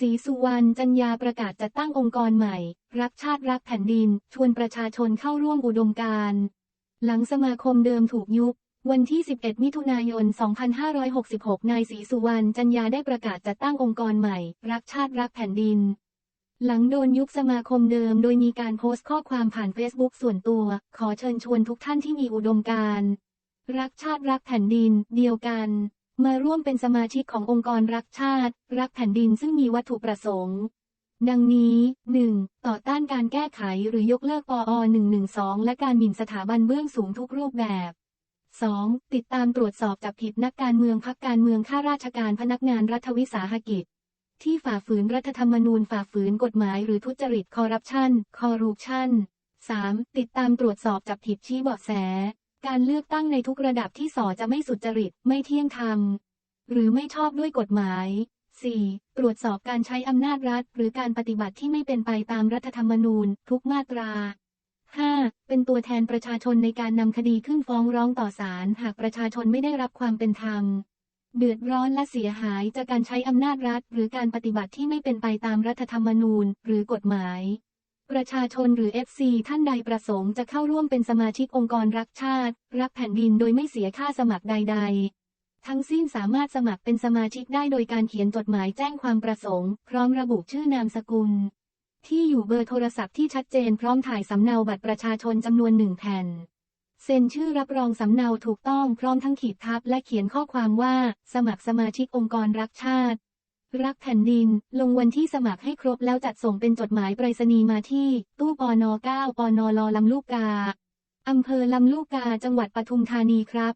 ศรีสุวรรณจันยาประกาศจัดตั้งองค์กรใหม่ รักชาติรักแผ่นดิน ชวนประชาชนเข้าร่วมอุดมการณ์หลังสมาคมเดิมถูกยุบ วันที่ 11 มิถุนายน 2566 นายศรีสุวรรณจันยาได้ประกาศจัดตั้งองค์กรใหม่ รักชาติรักแผ่นดิน หลังโดนยุบสมาคมเดิมโดยมีการโพสต์ข้อความผ่านเฟซบุ๊กส่วนตัว ขอเชิญชวนทุกท่านที่มีอุดมการณ์รักชาติรักแผ่นดิน เดียวกัน มาร่วมเป็นสมาชิกขององค์กรรักชาติ รักแผ่นดินซึ่งมีวัตถุประสงค์ ดังนี้ 1. ต่อต้านการแก้ไขหรือยกเลิกปอ 112 และการหมิ่นสถาบันเบื้องสูงทุกรูปแบบ 2. ติดตามตรวจสอบจับผิดนักการเมืองพักการเมืองข้าราชการพนักงานรัฐวิสาหกิจ ที่ฝ่าฝืนรัฐธรรมนูญฝ่าฝืนกฎหมายหรือทุจริตคอร์รัปชันคอร์รัปชัน 3. ติดตามตรวจสอบจับผิดชี้เบาะแส การเลือกตั้งในทุกระดับที่สอจะไม่สุจริต ไม่เที่ยงธรรม หรือไม่ชอบด้วยกฎหมาย 4. ตรวจสอบการใช้อำนาจรัฐ หรือการปฏิบัติที่ไม่เป็นไปตามรัฐธรรมนูญ ทุกมาตรา 5. เป็นตัวแทนประชาชนในการนำคดีขึ้นฟ้องร้องต่อศาลหากประชาชนไม่ได้รับความเป็นธรรม เดือดร้อนและเสียหายจากการใช้อำนาจรัฐ หรือการปฏิบัติที่ไม่เป็นไปตามรัฐธรรมนูญ หรือกฎหมาย ประชาชนหรือ FC ท่านใดประสงค์จะเข้าร่วมเป็นสมาชิกองค์กรรักชาติ รักแผ่นดินโดยไม่เสียค่าสมัครใด ๆ ทั้งสิ้นสามารถสมัครเป็นสมาชิกได้โดยการเขียนจดหมายแจ้งความประสงค์ พร้อมระบุชื่อนามสกุล ที่อยู่เบอร์โทรศัพท์ที่ชัดเจนพร้อมถ่ายสำเนาบัตรประชาชนจำนวนหนึ่งแผ่นเซ็นชื่อรับรองสำเนาถูกต้องพร้อมทั้งขีดทับและเขียนข้อความว่า สมัครสมาชิกองค์กรรักชาติ รักแผ่นดิน ลงวันที่สมัครให้ครบแล้วจัดส่งเป็นจดหมายไปรษณีย์มาที่ ตู้ปอน9ปอนลลำลูกกาอำเภอลำลูกกาจังหวัดปทุมธานีครับ